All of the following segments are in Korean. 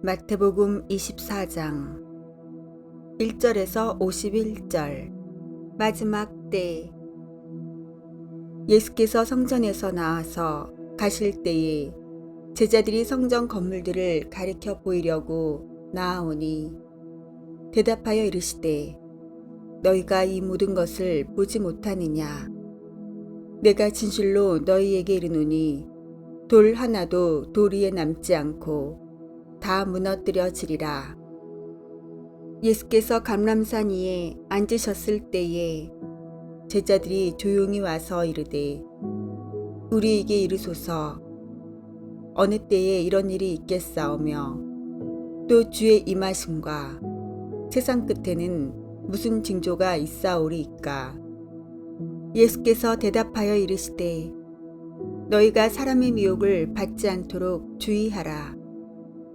마태복음 24장 1절에서 51절 마지막 때 예수께서 성전에서 나와서 가실 때에 제자들이 성전 건물들을 가리켜 보이려고 나아오니 대답하여 이르시되 너희가 이 모든 것을 보지 못하느냐? 내가 진실로 너희에게 이르노니 돌 하나도 돌 위에 남지 않고 다 무너뜨려지리라. 예수께서 감람산 위에 앉으셨을 때에 제자들이 조용히 와서 이르되 우리에게 이르소서. 어느 때에 이런 일이 있겠사오며 또 주의 임하심과 세상 끝에는 무슨 징조가 있사오리이까? 예수께서 대답하여 이르시되 너희가 사람의 미혹을 받지 않도록 주의하라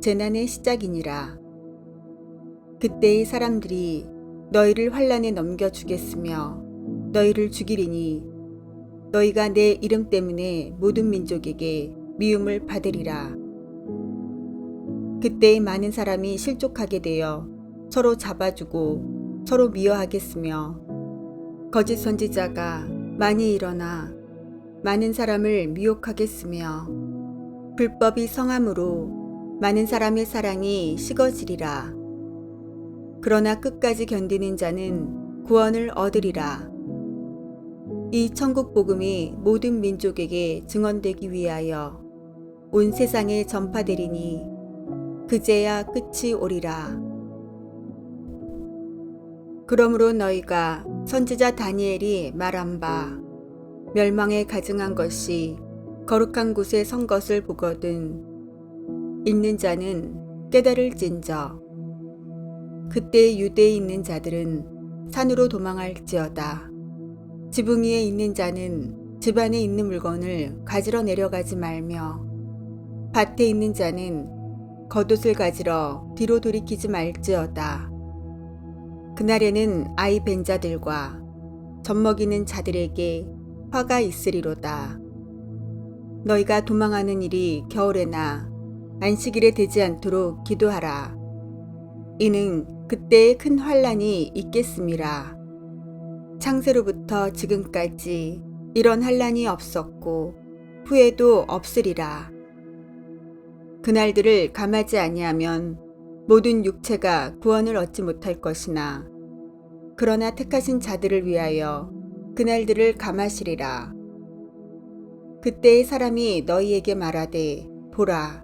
재난의 시작이니라. 그때의 사람들이 너희를 환란에 넘겨 주겠으며 너희를 죽이리니 너희가 내 이름 때문에 모든 민족에게 미움을 받으리라. 그때의 많은 사람이 실족하게 되어 서로 잡아주고 서로 미워하겠으며 거짓 선지자가 많이 일어나 많은 사람을 미혹하겠으며 불법이 성함으로 많은 사람의 사랑이 식어지리라. 그러나 끝까지 견디는 자는 구원을 얻으리라. 이 천국 복음이 모든 민족에게 증언되기 위하여 온 세상에 전파되리니 그제야 끝이 오리라. 그러므로 너희가 선지자 다니엘이 말한 바 멸망에 가증한 것이 거룩한 곳에 선 것을 보거든 읽는 자는 깨달을진저. 그때 유대에 있는 자들은 산으로 도망할지어다. 지붕 위에 있는 자는 집 안에 있는 물건을 가지러 내려가지 말며 밭에 있는 자는 겉옷을 가지러 뒤로 돌이키지 말지어다. 그날에는 아이 벤 자들과 젖먹이는 자들에게 화가 있으리로다. 너희가 도망하는 일이 겨울에나 안식일에 되지 않도록 기도하라. 이는 그때의 큰 환란이 있겠음이라. 창세로부터 지금까지 이런 환란이 없었고 후에도 없으리라. 그날들을 감하지 아니하면 모든 육체가 구원을 얻지 못할 것이나 그러나 택하신 자들을 위하여 그날들을 감하시리라. 그때의 사람이 너희에게 말하되 보라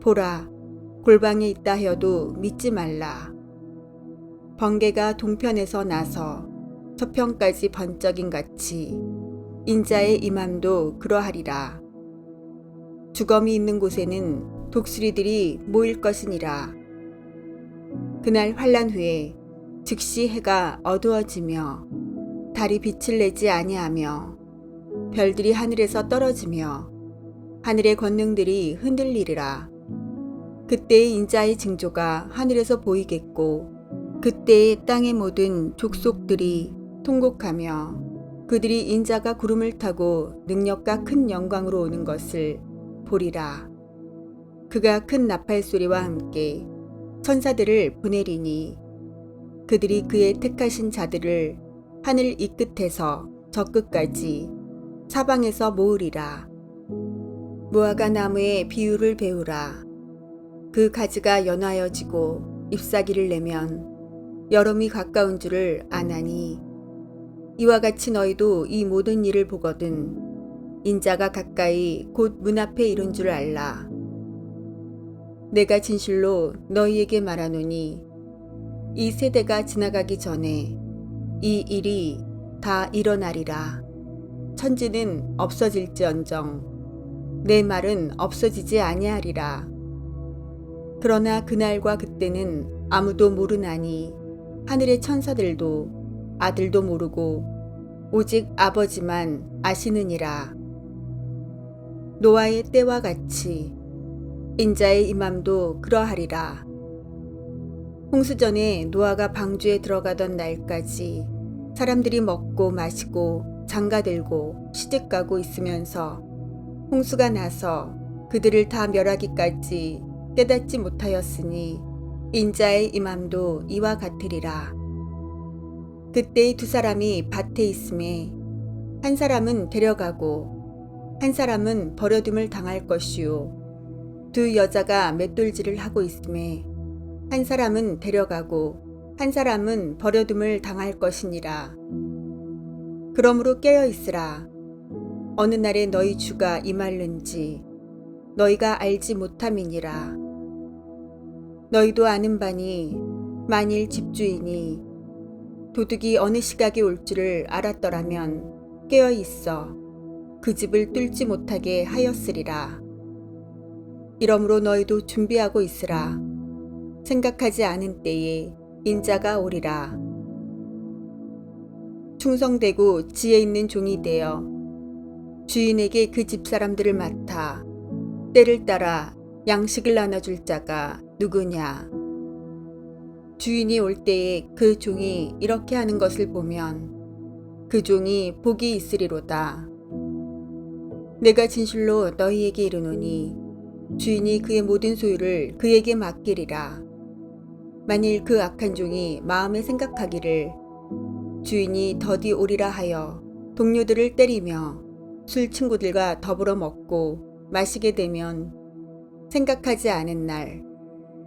보라, 골방에 있다 하여도 믿지 말라. 번개가 동편에서 나서 서편까지 번쩍인 같이 인자의 임함도 그러하리라. 주검이 있는 곳에는 독수리들이 모일 것이니라. 그날 환란 후에 즉시 해가 어두워지며 달이 빛을 내지 아니하며 별들이 하늘에서 떨어지며 하늘의 권능들이 흔들리리라. 그때의 인자의 징조가 하늘에서 보이겠고 그때의 땅의 모든 족속들이 통곡하며 그들이 인자가 구름을 타고 능력과 큰 영광으로 오는 것을 보리라. 그가 큰 나팔 소리와 함께 천사들을 보내리니 그들이 그의 택하신 자들을 하늘 이 끝에서 저 끝까지 사방에서 모으리라. 무화과 나무의 비유를 배우라. 그 가지가 연하여지고 잎사귀를 내면 여름이 가까운 줄을 아나니 이와 같이 너희도 이 모든 일을 보거든 인자가 가까이 곧 문 앞에 이른 줄 알라. 내가 진실로 너희에게 말하노니 이 세대가 지나가기 전에 이 일이 다 일어나리라. 천지는 없어질지언정 내 말은 없어지지 아니하리라. 그러나 그날과 그때는 아무도 모르나니 하늘의 천사들도 아들도 모르고 오직 아버지만 아시느니라. 노아의 때와 같이 인자의 임함도 그러하리라. 홍수전에 노아가 방주에 들어가던 날까지 사람들이 먹고 마시고 장가들고 시집가고 있으면서 홍수가 나서 그들을 다 멸하기까지 깨닫지 못하였으니 인자의 임함도 이와 같으리라. 그때 두 사람이 밭에 있음에 한 사람은 데려가고 한 사람은 버려둠을 당할 것이요 두 여자가 맷돌질을 하고 있음에 한 사람은 데려가고 한 사람은 버려둠을 당할 것이니라. 그러므로 깨어 있으라. 어느 날에 너희 주가 임할는지 너희가 알지 못함이니라. 너희도 아는 바니 만일 집주인이 도둑이 어느 시각에 올 줄을 알았더라면 깨어 있어 그 집을 뚫지 못하게 하였으리라. 이러므로 너희도 준비하고 있으라. 생각하지 않은 때에 인자가 오리라. 충성되고 지혜 있는 종이 되어 주인에게 그 집 사람들을 맡아 때를 따라 양식을 나눠줄 자가 누구냐? 주인이 올 때에 그 종이 이렇게 하는 것을 보면 그 종이 복이 있으리로다. 내가 진실로 너희에게 이르노니 주인이 그의 모든 소유를 그에게 맡기리라. 만일 그 악한 종이 마음에 생각하기를 주인이 더디 오리라 하여 동료들을 때리며 술 친구들과 더불어 먹고 마시게 되면 생각하지 않은 날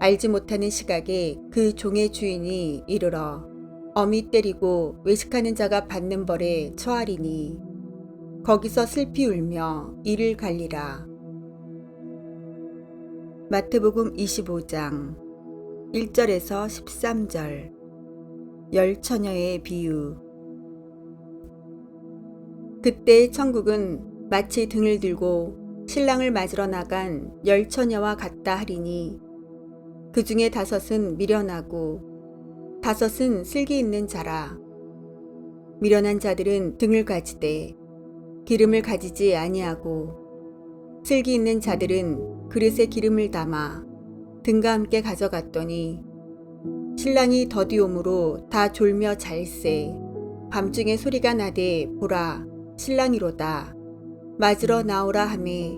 알지 못하는 시각에 그 종의 주인이 이르러 엄히 때리고 외식하는 자가 받는 벌에 처하리니 거기서 슬피 울며 이를 갈리라. 마태복음 25장 1절에서 13절 열 처녀의 비유 그때 천국은 마치 등을 들고 신랑을 맞으러 나간 열 처녀와 같다 하리니 그 중에 다섯은 미련하고 다섯은 슬기 있는 자라. 미련한 자들은 등을 가지되 기름을 가지지 아니하고 슬기 있는 자들은 그릇에 기름을 담아 등과 함께 가져갔더니 신랑이 더디옴으로 다 졸며 잘세 밤중에 소리가 나되 보라 신랑이로다. 맞으러 나오라 하매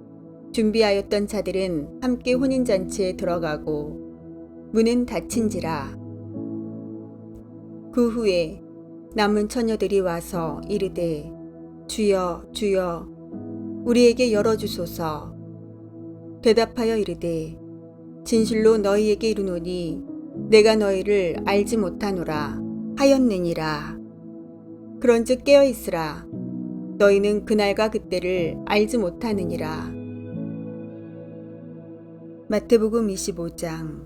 준비하였던 자들은 함께 혼인잔치에 들어가고 문은 닫힌지라 그 후에 남은 처녀들이 와서 이르되 주여 주여 우리에게 열어주소서 대답하여 이르되 진실로 너희에게 이르노니 내가 너희를 알지 못하노라 하였느니라. 그런즉 깨어 있으라. 너희는 그날과 그때를 알지 못하느니라. 마태복음 25장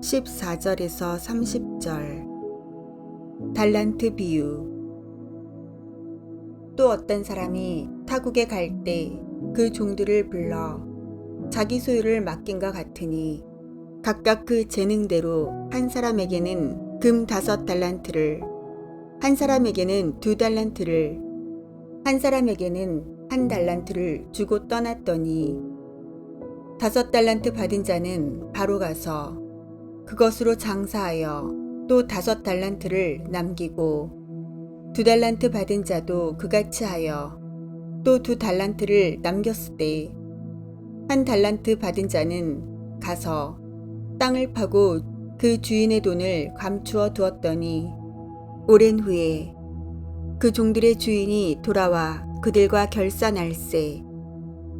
14절에서 30절. 달란트 비유. 또 어떤 사람이 타국에 갈 때 그 종들을 불러 자기 소유를 맡긴 것 같으니 각각 그 재능대로 한 사람에게는 금 다섯 달란트를, 한 사람에게는 두 달란트를, 한 사람에게는 한 달란트를 주고 떠났더니 다섯 달란트 받은 자는 바로 가서 그것으로 장사하여 또 다섯 달란트를 남기고 두 달란트 받은 자도 그같이 하여 또 두 달란트를 남겼을 때한 달란트 받은 자는 가서 땅을 파고 그 주인의 돈을 감추어 두었더니 오랜 후에 그 종들의 주인이 돌아와 그들과 결산할세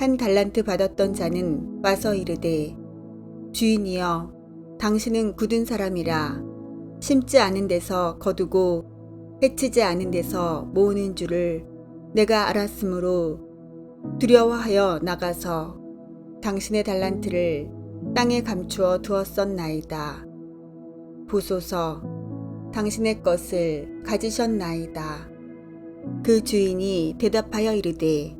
한 달란트 받았던 자는 와서 이르되 주인이여 당신은 굳은 사람이라 심지 않은 데서 거두고 해치지 않은 데서 모으는 줄을 내가 알았으므로 두려워하여 나가서 당신의 달란트를 땅에 감추어 두었었나이다. 보소서 당신의 것을 가지셨나이다. 그 주인이 대답하여 이르되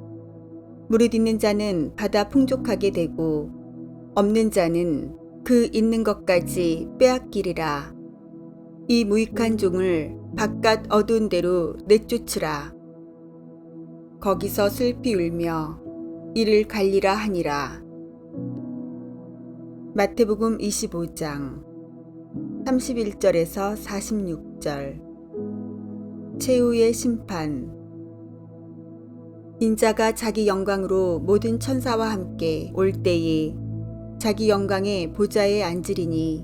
무릇 있는 자는 받아 풍족하게 되고 없는 자는 그 있는 것까지 빼앗기리라. 이 무익한 종을 바깥 어두운 데로 내쫓으라. 거기서 슬피 울며 이를 갈리라 하니라. 마태복음 25장 31절에서 46절 최후의 심판 인자가 자기 영광으로 모든 천사와 함께 올 때에 자기 영광의 보좌에 앉으리니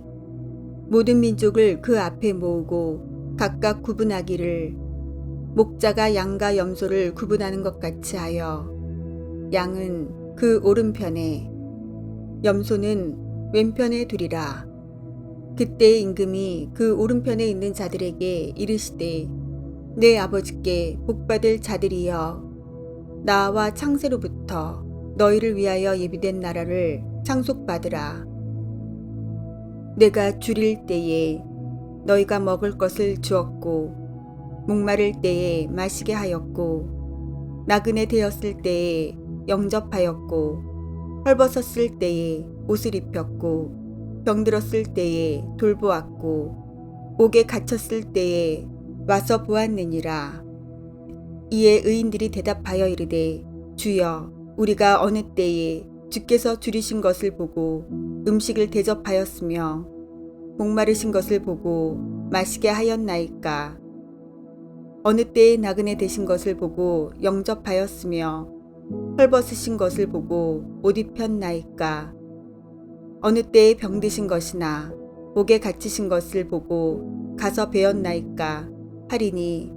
모든 민족을 그 앞에 모으고 각각 구분하기를 목자가 양과 염소를 구분하는 것 같이 하여 양은 그 오른편에 염소는 왼편에 두리라. 그때 임금이 그 오른편에 있는 자들에게 이르시되 내 아버지께 복받을 자들이여 나와 창세로부터 너희를 위하여 예비된 나라를 상속받으라. 내가 줄일 때에 너희가 먹을 것을 주었고 목마를 때에 마시게 하였고 나그네 되었을 때에 영접하였고 헐벗었을 때에 옷을 입혔고 병들었을 때에 돌보았고 옥에 갇혔을 때에 와서 보았느니라. 이에 의인들이 대답하여 이르되 주여 우리가 어느 때에 주께서 줄이신 것을 보고 음식을 대접하였으며 목마르신 것을 보고 마시게 하였나이까? 어느 때에 나그네 되신 것을 보고 영접하였으며 헐벗으신 것을 보고 옷 입혔나이까? 어느 때에 병드신 것이나 목에 갇히신 것을 보고 가서 배웠나이까? 하리니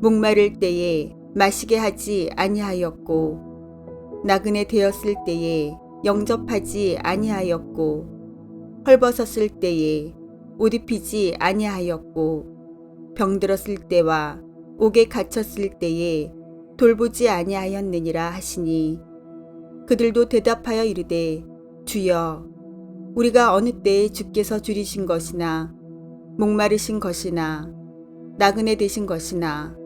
목마를 때에 마시게 하지 아니하였고 나그네 되었을 때에 영접하지 아니하였고 헐벗었을 때에 옷 입히지 아니하였고 병들었을 때와 옥에 갇혔을 때에 돌보지 아니하였느니라 하시니 그들도 대답하여 이르되 주여 우리가 어느 때에 주께서 줄이신 것이나 목마르신 것이나 나그네 되신 것이나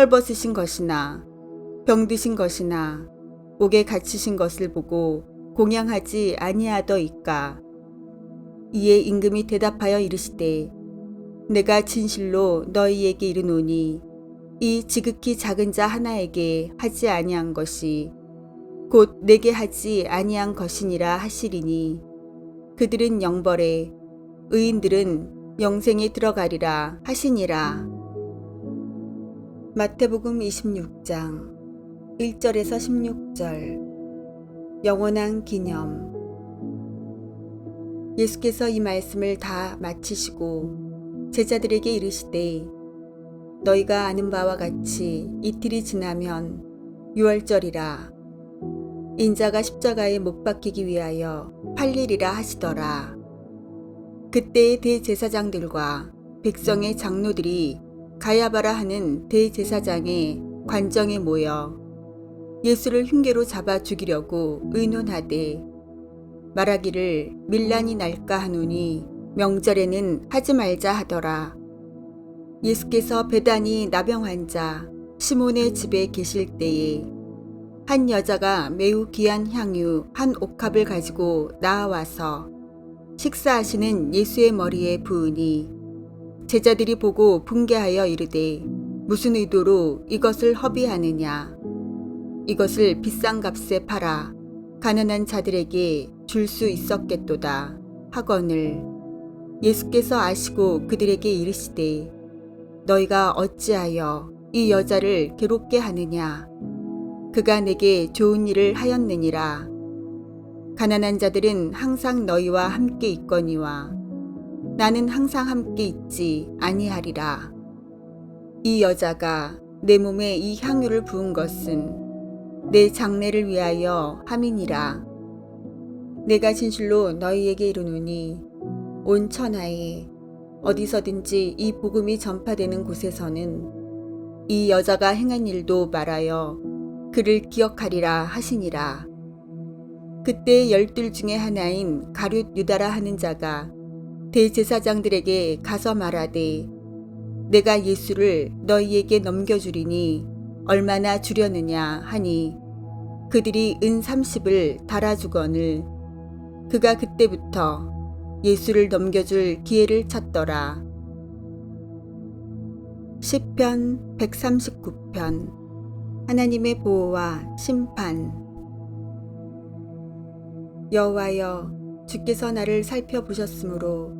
헐벗으신 것이나 병드신 것이나 옥에 갇히신 것을 보고 공양하지 아니하더이까. 이에 임금이 대답하여 이르시되 내가 진실로 너희에게 이르노니 이 지극히 작은 자 하나에게 하지 아니한 것이 곧 내게 하지 아니한 것이니라 하시리니 그들은 영벌에 의인들은 영생에 들어가리라 하시니라 마태복음 26장 1절에서 16절 영원한 기념 예수께서 이 말씀을 다 마치시고 제자들에게 이르시되 너희가 아는 바와 같이 이틀이 지나면 유월절이라 인자가 십자가에 못 박히기 위하여 팔리리라 하시더라. 그때의 대제사장들과 백성의 장로들이 가야바라 하는 대제사장의 관정에 모여 예수를 흉계로 잡아 죽이려고 의논하되 말하기를 밀란이 날까 하노니 명절에는 하지 말자 하더라. 예수께서 배단이 나병 환자 시몬의 집에 계실 때에 한 여자가 매우 귀한 향유 한 옥합을 가지고 나와서 식사하시는 예수의 머리에 부으니 제자들이 보고 분개하여 이르되 무슨 의도로 이것을 허비하느냐? 이것을 비싼 값에 팔아 가난한 자들에게 줄 수 있었겠도다 하거늘. 예수께서 아시고 그들에게 이르시되 너희가 어찌하여 이 여자를 괴롭게 하느냐? 그가 내게 좋은 일을 하였느니라. 가난한 자들은 항상 너희와 함께 있거니와 나는 항상 함께 있지 아니하리라 이 여자가 내 몸에 이 향유를 부은 것은 내 장례를 위하여 함이니라. 내가 진실로 너희에게 이르노니 온 천하에 어디서든지 이 복음이 전파되는 곳에서는 이 여자가 행한 일도 말하여 그를 기억하리라 하시니라. 그때 열둘 중에 하나인 가룟 유다라 하는 자가 대제사장들에게 가서 말하되 내가 예수를 너희에게 넘겨주리니 얼마나 주려느냐 하니 그들이 은 30을 달아주거늘 그가 그때부터 예수를 넘겨줄 기회를 찾더라. 10편 139편 하나님의 보호와 심판 여호와여 주께서 나를 살펴보셨으므로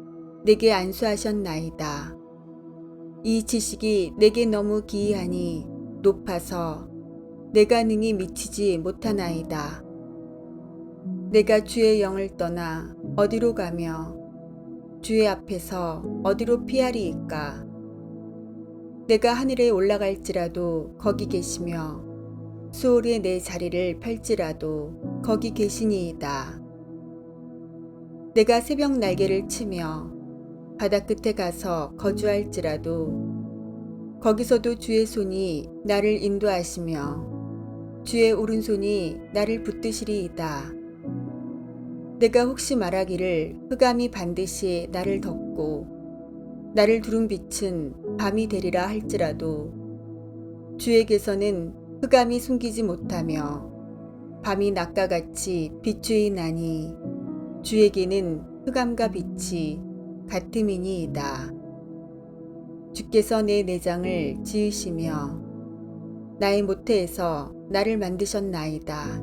내게 안수하셨나이다. 이 지식이 내게 너무 기이하니 높아서 내가 능히 미치지 못하나이다. 내가 주의 영을 떠나 어디로 가며 주의 앞에서 어디로 피하리이까? 내가 하늘에 올라갈지라도 거기 계시며 수월에 내 자리를 펼지라도 거기 계시니이다. 내가 새벽 날개를 치며 바다 끝에 가서 거주할지라도 거기서도 주의 손이 나를 인도하시며 주의 오른손이 나를 붙드시리이다. 내가 혹시 말하기를 흑암이 반드시 나를 덮고 나를 빛은 밤이 되리라 할지라도 주에게서는 흑암이 숨기지 못하며 밤이 낮과 같이 비추이나니 주에게는 흑암과 빛이 같음이니이다. 주께서 내 내장을 지으시며 나의 모태에서 나를 만드셨나이다.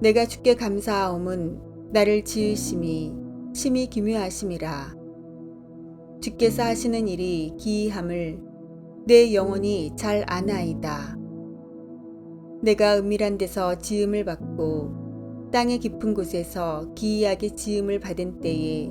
내가 주께 감사하옴은 나를 지으심이 심히 기묘하심이라. 주께서 하시는 일이 기이함을 내 영혼이 잘 아나이다. 내가 은밀한 데서 지음을 받고 땅의 깊은 곳에서 기이하게 지음을 받은 때에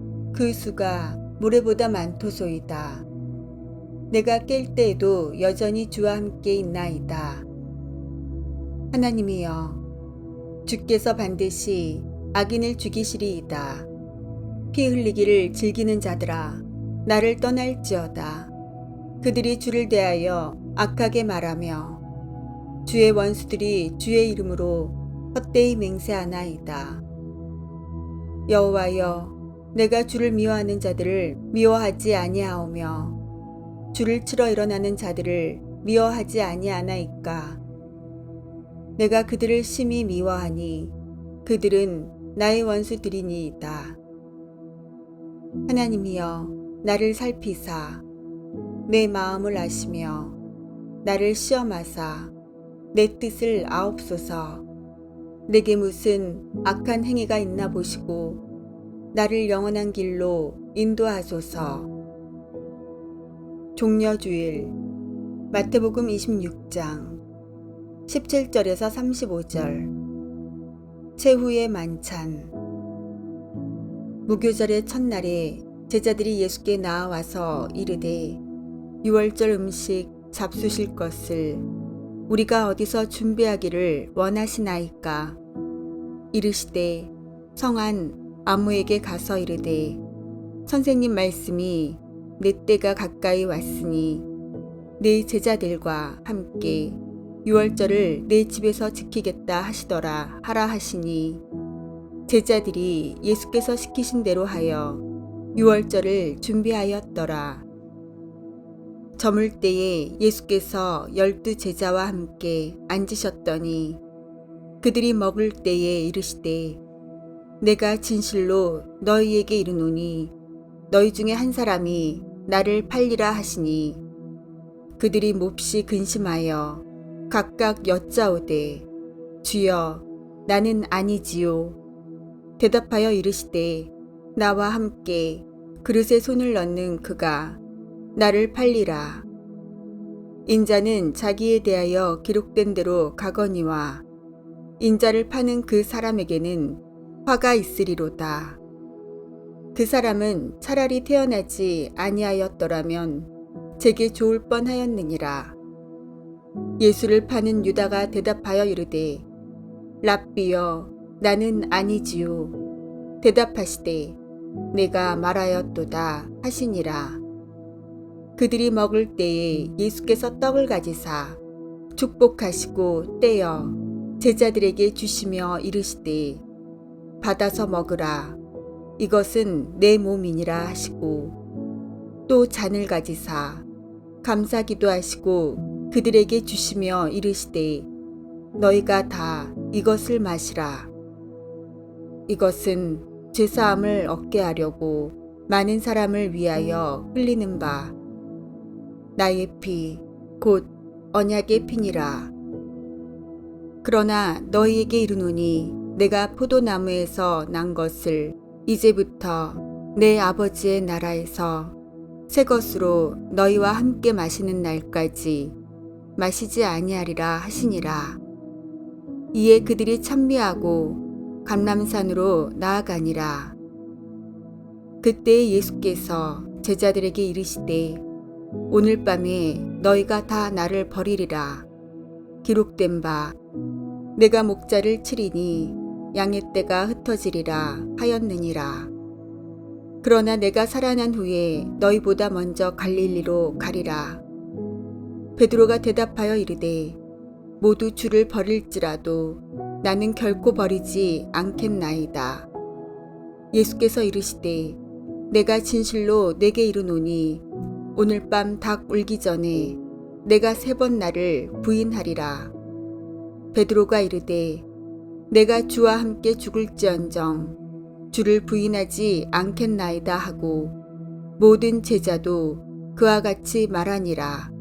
그 수가 모래보다 많도소이다. 내가 깰 때에도 여전히 주와 함께 있나이다. 하나님이여 주께서 반드시 악인을 죽이시리이다. 피 흘리기를 즐기는 자들아 나를 떠날지어다. 그들이 주를 대하여 악하게 말하며 주의 원수들이 주의 이름으로 헛되이 맹세하나이다. 여호와여 내가 주를 미워하는 자들을 미워하지 아니하오며 주를 치러 일어나는 자들을 미워하지 아니하나이까? 내가 그들을 심히 미워하니 그들은 나의 원수들이니이다. 하나님이여 나를 살피사. 내 마음을 아시며 나를 시험하사. 내 뜻을 아옵소서. 내게 무슨 악한 행위가 있나 보시고 나를 영원한 길로 인도하소서. 종려주일 마태복음 26장 17절에서 35절. 최후의 만찬. 무교절의 첫날에 제자들이 예수께 나와서 이르되 유월절 음식 잡수실 것을 우리가 어디서 준비하기를 원하시나이까? 이르시되 성한 아무에게 가서 이르되 선생님 말씀이 내 때가 가까이 왔으니 내 제자들과 함께 유월절을 내 집에서 지키겠다 하시더라 하라 하시니 제자들이 예수께서 시키신 대로 하여 유월절을 준비하였더라. 저물 때에 예수께서 열두 제자와 함께 앉으셨더니 그들이 먹을 때에 이르시되 내가 진실로 너희에게 이르노니 너희 중에 한 사람이 나를 팔리라 하시니 그들이 몹시 근심하여 각각 여짜오되 주여 나는 아니지요 대답하여 이르시되 나와 함께 그릇에 손을 넣는 그가 나를 팔리라. 인자는 자기에 대하여 기록된 대로 가거니와 인자를 파는 그 사람에게는 화가 있으리로다. 그 사람은 차라리 태어나지 아니하였더라면 제게 좋을 뻔하였느니라. 예수를 파는 유다가 대답하여 이르되 랍비여 나는 아니지요. 대답하시되 내가 말하였도다 하시니라. 그들이 먹을 때에 예수께서 떡을 가지사 축복하시고 떼어 제자들에게 주시며 이르시되 받아서 먹으라. 이것은 내 몸이니라 하시고 또 잔을 가지사 감사 기도 하시고 그들에게 주시며 이르시되 너희가 다 이것을 마시라. 이것은 죄사함을 얻게 하려고 많은 사람을 위하여 흘리는 바. 나의 피, 곧 언약의 피니라. 그러나 너희에게 이르노니 내가 포도나무에서 난 것을 이제부터 내 아버지의 나라에서 새 것으로 너희와 함께 마시는 날까지 마시지 아니하리라 하시니라. 이에 그들이 찬미하고 감람산으로 나아가니라. 그때 예수께서 제자들에게 이르시되 오늘 밤에 너희가 다 나를 버리리라. 기록된 바 내가 목자를 치리니 양의 떼가 흩어지리라 하였느니라. 그러나 내가 살아난 후에 너희보다 먼저 갈릴리로 가리라. 베드로가 대답하여 이르되 모두 주를 버릴지라도 나는 결코 버리지 않겠나이다. 예수께서 이르시되 내가 진실로 내게 이르노니 오늘 밤 닭 울기 전에 내가 세 번 나를 부인하리라. 베드로가 이르되 내가 주와 함께 죽을지언정 주를 부인하지 않겠나이다 하고 모든 제자도 그와 같이 말하니라.